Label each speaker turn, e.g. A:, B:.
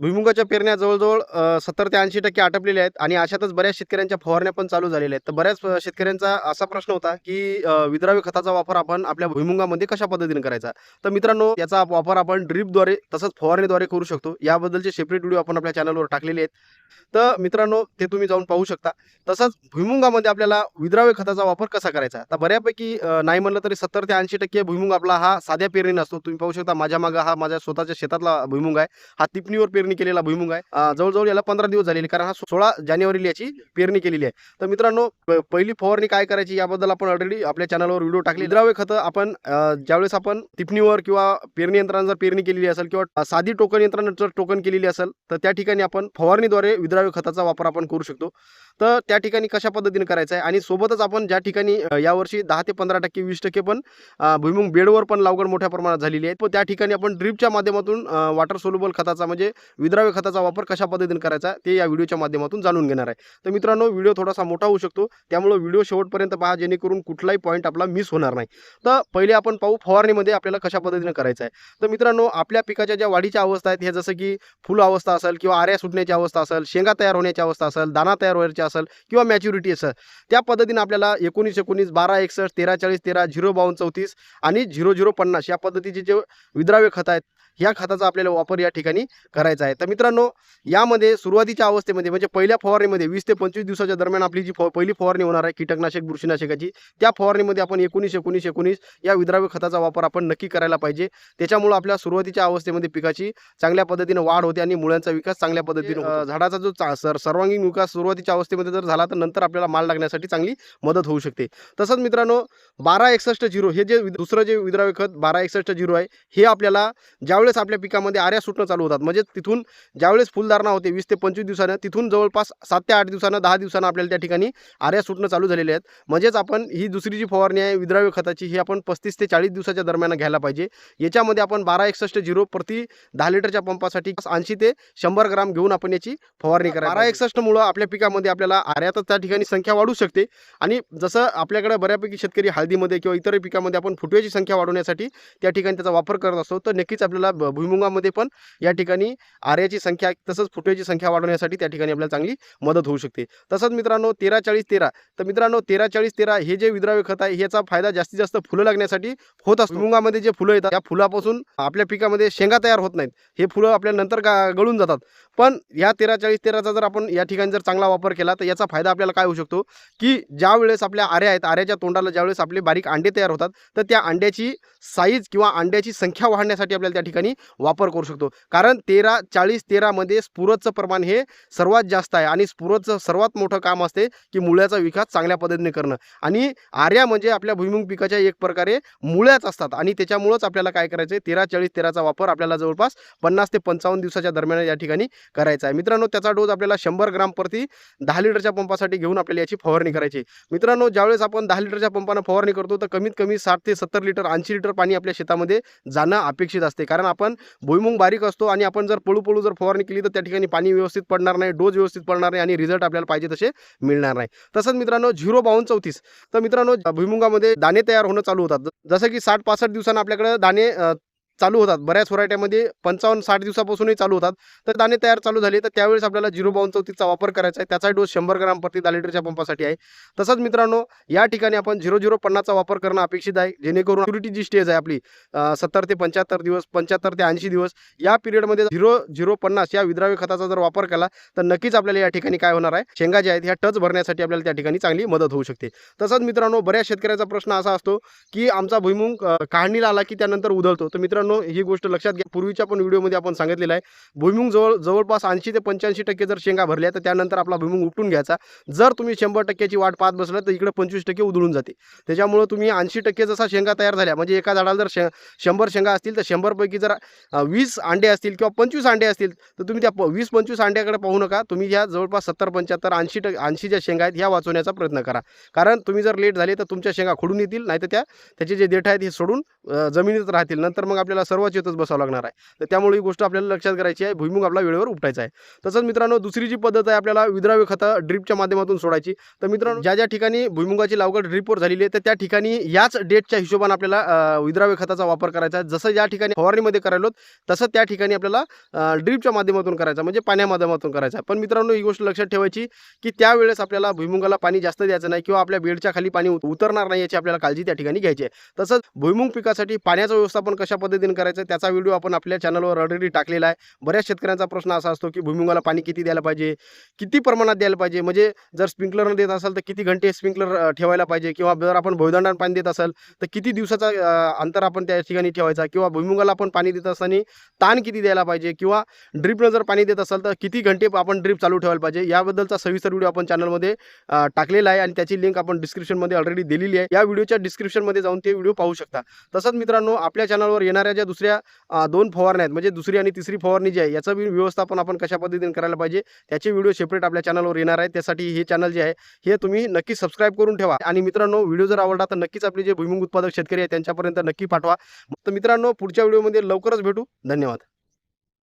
A: भुईमुगाच्या पेरण्या जवळजवळ सत्तर ते ऐंशी टक्के आटपलेल्या आहेत आणि अशातच बऱ्याच शेतकऱ्यांच्या फवारण्या पण चालू झालेल्या आहेत. तर बऱ्याच शेतकऱ्यांचा असा प्रश्न होता की विद्राव्य खताचा वापर आपण आपल्या भुईमुगामध्ये कशा पद्धतीने करायचा? तर मित्रांनो याचा वापर आपण ड्रीपद्वारे तसंच फवारणीद्वारे करू शकतो. याबद्दलचे सेपरेट व्हिडिओ आपण आपल्या चॅनलवर टाकलेले आहेत. तर मित्रांनो ते तुम्ही जाऊन पाहू शकता. तसंच भुईमुगामध्ये आपल्याला विद्राव्य खताचा वापर कसा करायचा? तर बऱ्यापैकी नाही म्हणलं तरी सत्तर ते ऐंशी टक्के भुईमुग आपला हा साध्या पेरणी नसतो तुम्ही पाहू शकता माझ्या मागं हा माझ्या स्वतःच्या शेतातला भुईमुग आहे. हा तिपणीवर पेरणी केलेला भुईमुंग आहे. जवळजवळ याला पंधरा दिवस झालेले कारण हा सोळा जानेवारीला याची पेरणी केलेली आहे. तर मित्रांनो पहिली फवारणी काय करायची याबद्दल आपण ऑलरेडी आपल्या चॅनलवर व्हिडिओ टाकली विद्राव्य खतं आपण ज्यावेळेस आपण टिपणीवर किंवा पेरणी यंत्रांना जर पेरणी केलेली असेल किंवा साधी टोकन यंत्रांना जर टोकन केलेली असेल तर त्या ठिकाणी आपण फवारणीद्वारे विद्राव्य खताचा वापर आपण करू शकतो. तर त्या ठिकाणी कशा पद्धतीने करायचं आहे? आणि सोबतच आपण ज्या ठिकाणी यावर्षी दहा ते पंधरा टक्के वीस टक्के पण भुईमुंग बेडवर पण लागवड मोठ्या प्रमाणात झालेली आहे पण त्या ठिकाणी आपण ड्रीपच्या माध्यमातून वॉटर सोल्युबल खताचा म्हणजे विद्राव्य खताचा वापर कशा पद्धतीने करायचा ते या व्हिडिओच्या माध्यमातून जाणून घेणार आहे. तर मित्रांनो व्हिडिओ थोडासा मोठा होऊ शकतो. त्यामुळे व्हिडिओ शेवटपर्यंत पहा जेणेकरून कुठलाही पॉईंट आपला मिस होणार नाही. तर पहिले आपण पाहू फवारणीमध्ये आपल्याला कशा पद्धतीने करायचं आहे. तर मित्रांनो आपल्या पिकाच्या ज्या वाढीच्या अवस्था आहेत हे जसं की फुल अवस्था असेल किंवा आऱ्या सुटण्याची अवस्था असेल शेंगा तयार होण्याची अवस्था असेल दाना तयार व्हायची असेल किंवा मॅच्युरिटी असेल. त्या पद्धतीने आपल्याला एकोणीस एकोणीस बारा एकसष्ट तेरा चाळीस तेरा झिरो बावन्न चौतीस आणि झिरो झिरो पन्नास या पद्धतीचे जे विद्राव्य खत आहेत ह्या खताचा आपल्याला वापर या ठिकाणी करायचा आहे. तर मित्रांनो यामध्ये सुरुवातीच्या अवस्थेमध्ये म्हणजे पहिल्या फवारणीमध्ये वीस ते पंचवीस दिवसाच्या दरम्यान आपली जी फव पहिली फवारणी होणार आहे कीटकनाशक बुरशीनाशकाची त्या फवारणीमध्ये आपण एकोणीस एकोणीस एकोणीस या विद्राव्य खताचा वापर आपण नक्की करायला पाहिजे. त्याच्यामुळं आपल्या सुरुवातीच्या अवस्थेमध्ये पिकाची चांगल्या पद्धतीने वाढ होते आणि मुळांचा विकास चांगल्या पद्धतीनं झाडाचा जो चा- सर सर्वांगीण विकास सुरुवातीच्या अवस्थेमध्ये जर झाला तर नंतर आपल्याला माल लागण्यासाठी चांगली मदत होऊ शकते. तसंच मित्रांनो बारा एकसष्ट झिरो हे जे दुसरं जे विद्राव्य खत बारा एकसष्ट झिरो आहे हे आपल्याला ज्यावेळेस आपल्या पिकामध्ये आऱ्या सुटणं चालू होतात म्हणजे तिथून ज्यावेळेस फुलधारणा होते वीस ते पंचवीस दिवसानं तिथून जवळपास सात ते आठ दिवसानं दहा दिवसानं आपल्याला त्या ठिकाणी आऱ्या सुटणं चालू झालेले आहेत. म्हणजेच आपण ही दुसरी जी फवारणी आहे विद्राव्य खताची ही आपण पस्तीस ते चाळीस दिवसाच्या दरम्यान घ्यायला पाहिजे. याच्यामध्ये आपण बारा एकसष्ट झिरो प्रति दहा लिटरच्या पंपासाठी ऐंशी ते शंभर ग्राम घेऊन आपण याची फवारणी करा बारा एकसष्ट मुळे आपल्या पिकामध्ये आपल्याला आऱ्यातच त्या ठिकाणी संख्या वाढू शकते. आणि जसं आपल्याकडे बऱ्यापैकी शेतकरी हळदीमध्ये किंवा इतर पिकामध्ये आपण फुटव्याची संख्या वाढवण्यासाठी त्या ठिकाणी त्याचा वापर करत असतो तर नक्कीच आपल्याला भुईमुगामध्ये पण या ठिकाणी आर्याची संख्या तसंच फुटव्याची संख्या वाढवण्यासाठी त्या ठिकाणी आपल्याला चांगली मदत होऊ शकते. तसंच मित्रांनो तेरा चाळीस तेरा. तर मित्रांनो तेरा चाळीस तेरा हे जे विद्राव्य खत आहे ह्याचा फायदा जास्तीत जास्त फुलं लागण्यासाठी होत असतो. भुईमुगामध्ये जे फुलं येतात त्या फुलापासून आपल्या पिकामध्ये शेंगा तयार होत नाहीत. हे फुलं आपल्या नंतर गळून जातात. पण या तेरा चाळीस तेराचा जर आपण या ठिकाणी जर चांगला वापर केला तर याचा फायदा आपल्याला काय होऊ शकतो? की ज्या वेळेस आपल्या आऱ्या आहेत आऱ्याच्या तोंडाला ज्यावेळेस आपले बारीक अंडे तयार होतात तर त्या अंड्याची साईज किंवा अंड्याची संख्या वाढण्यासाठी आपल्याला त्या ठिकाणी वापर करू शकतो. कारण तेरा चाळीस तेरामध्ये स्फुरतचं प्रमाण हे सर्वात जास्त आहे आणि स्फुरतचं सर्वात मोठं काम असते की मुळ्याचा विकास चांगल्या पद्धतीने करणं. आणि आर्या म्हणजे आपल्या भुईमुग पिकाच्या एक प्रकारे मुळ्याच असतात आणि त्याच्यामुळंच आपल्याला काय करायचं आहे तेरा चाळीस तेराचा वापर आपल्याला जवळपास पन्नास ते पंचावन्न दिवसाच्या दरम्यान या ठिकाणी करायचा आहे. मित्रांनो त्याचा डोस आपल्याला शंभर ग्राम प्रति दहा लिटरच्या पंपासाठी घेऊन आपल्याला याची फवारणी करायची मित्रांनो ज्यावेळेस आपण दहा लिटरच्या पंपानं फवारणी करतो तर कमीत कमी साठ ते सत्तर लिटर ऐंशी लिटर पाणी आपल्या शेतामध्ये जाणं अपेक्षित असते. कारण आपण भुईमुंग बारीक असतो आणि आपण जर पळू पळू जर फवारणी केली तर त्या ठिकाणी पाणी व्यवस्थित पडणार नाही डोस व्यवस्थित पडणार नाही आणि रिझल्ट आपल्याला पाहिजे तसे मिळणार नाही. तसंच मित्रांनो झिरो बावन्न चौतीस. तर मित्रांनो भुईमुगामध्ये दाणे तयार होणं चालू होतात. जसं की साठ पासष्ट दिवसांना आपल्याकडे दाणे चालू होतात. बऱ्याच व्हरायट्यामध्ये पंचावन्न साठ दिवसापासूनही चालू होतात. तर दाणे तयार चालू झाले तर त्यावेळेस आपल्याला झिरो बावन चौतीसचा वापर करायचा आहे. त्याचा डोस शंभर ग्राम प्रति दहा लिटरच्या पंपासाठी आहे. तसंच मित्रांनो या ठिकाणी आपण झिरो झिरो पन्नासचा वापर करणं अपेक्षित आहे. जेणेकरून प्युरिटी जी स्टेज आहे आपली सत्तर ते पंच्याहत्तर दिवस पंच्याहत्तर ते ऐंशी दिवस या पिरियडमध्ये झिरो झिरो पन्नास या विद्राव्य खताचा जर वापर केला तर नक्कीच आपल्याला या ठिकाणी काय होणार आहे? शेंगा ज्या आहेत ह्या टच भरण्यासाठी आपल्याला त्या ठिकाणी चांगली मदत होऊ शकते. तसंच मित्रांनो बऱ्याच शेतकऱ्याचा प्रश्न असा असतो की आमचा भुईमुंग काढणीला आला की त्यानंतर उधळतो. तर मित्रांनो ही गोष्ट लक्षात घ्या. पूर्वीच्या पण व्हिडिओमध्ये आपण सांगितलेलं आहे. भुईमुंग जवळ जवळपास ऐंशी ते पंच्याऐंशी टक्के जर शेंगा भरल्या तर त्यानंतर आपला भुईमुंग उपटून घ्यायचा. जर तुम्ही शंभर टक्क्याची वाट पाहत बसला तर इकडे पंचवीस टक्के उधळून जाते. त्याच्यामुळं तुम्ही ऐंशी टक्के जसा शेंगा तयार झाल्या म्हणजे एका झाडाला जर शे शंभर शेंगा असतील तर शंभरपैकी जर वीस अंडे असतील किंवा पंचवीस अंडे असतील तर तुम्ही त्या प- वीस पंचवीस अंड्याकडे पाहू नका. तुम्ही ह्या जवळपास सत्तर पंच्याहत्तर ऐंशी टक्के ऐंशी ज्या शेंगा आहेत ह्या वाचवण्याचा प्रयत्न करा. कारण तुम्ही जर लेट झाले तर तुमच्या शेंगा खोडून येतील नाही तर त्या त्याचे जे देठ आहेत हे सोडून जमिनीत राहतील. नंतर मग आपल्याला आपल्याला सर्वात येतच बसावं लागणार आहे. तर त्यामुळे ही गोष्ट आपल्याला लक्षात करायची आहे. भुईमुग आपला वेळेवर उपटायचा आहे. तसंच मित्रांनो दुसरी जी पद्धत आहे आपल्याला विद्राव्य खतं ड्रीपच्या माध्यमातून सोडायची. तर मित्रांनो ज्या ज्या ठिकाणी भुईमुगाची लागवड ड्रीपवर झालेली आहे तर त्या ठिकाणी याच डेटच्या हिशोबाने आपल्याला विद्राव्य खताचा वापर करायचा आहे. जसं ज्या ठिकाणी फवारणीमध्ये करायलो तसं त्या ठिकाणी आपल्याला ड्रीपच्या माध्यमातून करायचा म्हणजे पाण्या माध्यमातून करायचा पण मित्रांनो ही गोष्ट लक्षात ठेवायची की त्यावेळेस आपल्याला भुईमुगाला पाणी जास्त द्यायचं नाही किंवा आपल्या बेडच्या खाली पाणी उतरणार नाही याची आपल्याला काळजी त्या ठिकाणी घ्यायची आहे. तसंच भुईमुग पिकासाठी पाण्याचं व्यवस्थापन कशा पद्धतीने करायचं त्याचा व्हिडिओ आपण आपल्या चॅनलवर ऑलरेडी टाकलेला आहे. बऱ्याच शेतकऱ्यांचा प्रश्न असा असतो की भुईमुगाला पाणी किती द्यायला पाहिजे किती प्रमाणात द्यायला पाहिजे? म्हणजे जर स्प्रिंकलरनं देत असाल तर किती घंटे स्प्रिंकलर ठेवायला पाहिजे? किंवा जर आपण भोयदांडानं पाणी देत असाल तर किती दिवसाचा अंतर आपण त्या ठिकाणी ठेवायचा? किंवा भुईमुगाला आपण पाणी देत असताना ताण किती द्यायला पाहिजे? किंवा ड्रिपनं जर पाणी देत असाल तर किती घंटे आपण ड्रिप चालू ठेवायला पाहिजे? याबद्दलचा सविस्तर व्हिडिओ आपण चॅनलमध्ये टाकलेला आहे आणि त्याची लिंक आपण डिस्क्रिप्शनमध्ये ऑलरेडी दिलेली आहे. या व्हिडिओच्या डिस्क्रिप्शनमध्ये जाऊन ते व्हिडिओ पाहू शकता. तसंच मित्रांनो आपल्या चॅनलवर येणाऱ्या ज्या दुसऱ्या दोन फवारण्या आहेत. म्हणजे दुसरी आणि तिसरी फवारणी जी आहे याचं बी व्यवस्थापन आपण कशा पद्धतीने करायला पाहिजे त्याचे व्हिडिओ सेपरेट आपल्या चॅनलवर येणार आहे त्यासाठी हे चॅनल जे आहे हे तुम्ही नक्की सबस्क्राईब करून ठेवा. आणि मित्रांनो व्हिडिओ जर आवडला तर नक्कीच आपले जे भूमिंग उत्पादक शेतकरी आहे त्यांच्यापर्यंत नक्की पाठवा. तर मित्रांनो पुढच्या व्हिडिओमध्ये लवकरच भेटू. धन्यवाद.